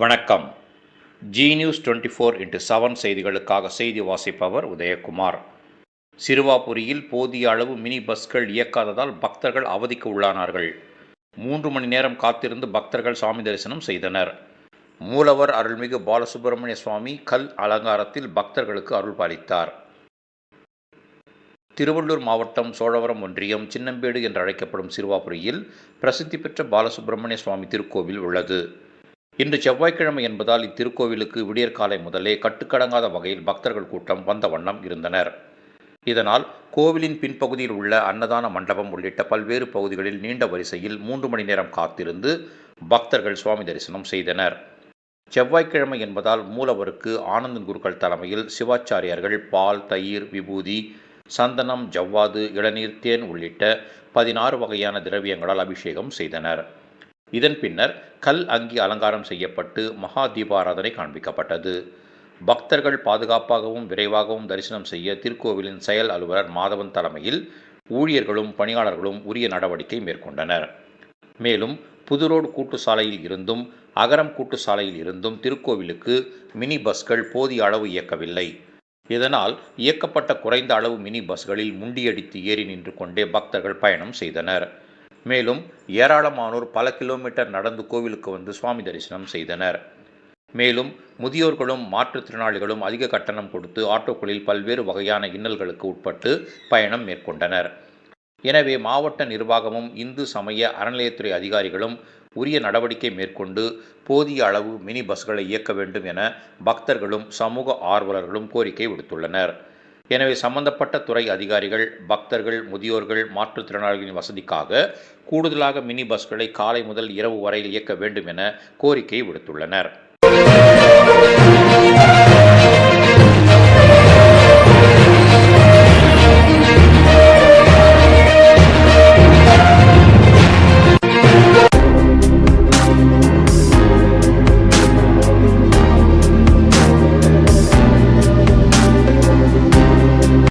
வணக்கம். Zee news twenty four into seven செய்திகளுக்காக செய்தி வாசிப்பவர் உதயகுமார். சிறுவாபுரியில் போதிய அளவு மினி பஸ்கள் இயக்காததால் பக்தர்கள் அவதிக்கு உள்ளானார்கள். மூன்று மணி நேரம் காத்திருந்து பக்தர்கள் சாமி தரிசனம் செய்தனர். மூலவர் அருள்மிகு பாலசுப்பிரமணிய சுவாமி கல் அலங்காரத்தில் பக்தர்களுக்கு அருள் பாலித்தார். திருவள்ளூர் மாவட்டம் சோழவரம் ஒன்றியம் சின்னம்பேடு என்று அழைக்கப்படும் சிறுவாபுரியில் பிரசித்தி பெற்ற பாலசுப்பிரமணிய சுவாமி திருக்கோவில் உள்ளது. இன்று செவ்வாய்க்கிழமை என்பதால் இத்திருக்கோவிலுக்கு விடியற்காலை முதலே கட்டுக்கடங்காத வகையில் பக்தர்கள் கூட்டம் வந்த வண்ணம் இருந்தனர். இதனால் கோவிலின் பின்பகுதியில் உள்ள அன்னதான மண்டபம் உள்ளிட்ட பல்வேறு பகுதிகளில் நீண்ட வரிசையில் மூன்று மணி நேரம் காத்திருந்து பக்தர்கள் சுவாமி தரிசனம் செய்தனர். செவ்வாய்க்கிழமை என்பதால் மூலவருக்கு ஆனந்தன் குருக்கள் தலைமையில் சிவாச்சாரியார்கள் பால் தயிர் விபூதி சந்தனம் ஜவ்வாது இளநீர் தேன் உள்ளிட்ட பதினாறு வகையான திரவியங்களால் அபிஷேகம் செய்தனர். இதன் பின்னர் கல் அங்கி அலங்காரம் செய்யப்பட்டு மகா தீபாராதனை காண்பிக்கப்பட்டது. பக்தர்கள் பாதுகாப்பாகவும் விரைவாகவும் தரிசனம் செய்ய திருக்கோவிலின் செயல் அலுவலர் மாதவன் தலைமையில் ஊழியர்களும் பணியாளர்களும் உரிய நடவடிக்கை மேற்கொண்டனர். மேலும் புதுரோடு கூட்டு சாலையில் இருந்தும் அகரம் கூட்டு சாலையில் இருந்தும் திருக்கோவிலுக்கு மினி பஸ்கள் போதிய அளவு இயக்கவில்லை. இதனால் இயக்கப்பட்ட குறைந்த அளவு மினி பஸ்களில் முண்டியடித்து ஏறி நின்று கொண்டே பக்தர்கள் பயணம் செய்தனர். மேலும் ஏராளமானோர் பல கிலோமீட்டர் நடந்து கோவிலுக்கு வந்து சுவாமி தரிசனம் செய்தனர். மேலும் முதியோர்களும் மாற்றுத்திறனாளிகளும் அதிக கட்டணம் கொடுத்து ஆட்டோக்களில் பல்வேறு வகையான இன்னல்களுக்கு உட்பட்டு பயணம் மேற்கொண்டனர். எனவே மாவட்ட நிர்வாகமும் இந்து சமய அறநிலையத்துறை அதிகாரிகளும் உரிய நடவடிக்கை மேற்கொண்டு போதிய அளவு மினி பஸ்களை இயக்க வேண்டும் என பக்தர்களும் சமூக ஆர்வலர்களும் கோரிக்கை விடுத்துள்ளனர். எனவே சம்பந்தப்பட்ட துறை அதிகாரிகள் பக்தர்கள் முதியோர்கள் மாற்றுத்திறனாளிகளின் வசதிக்காக கூடுதலாக மினி பஸ்களை காலை முதல் இரவு வரையில் இயக்க வேண்டும் என கோரிக்கை விடுத்துள்ளனர்.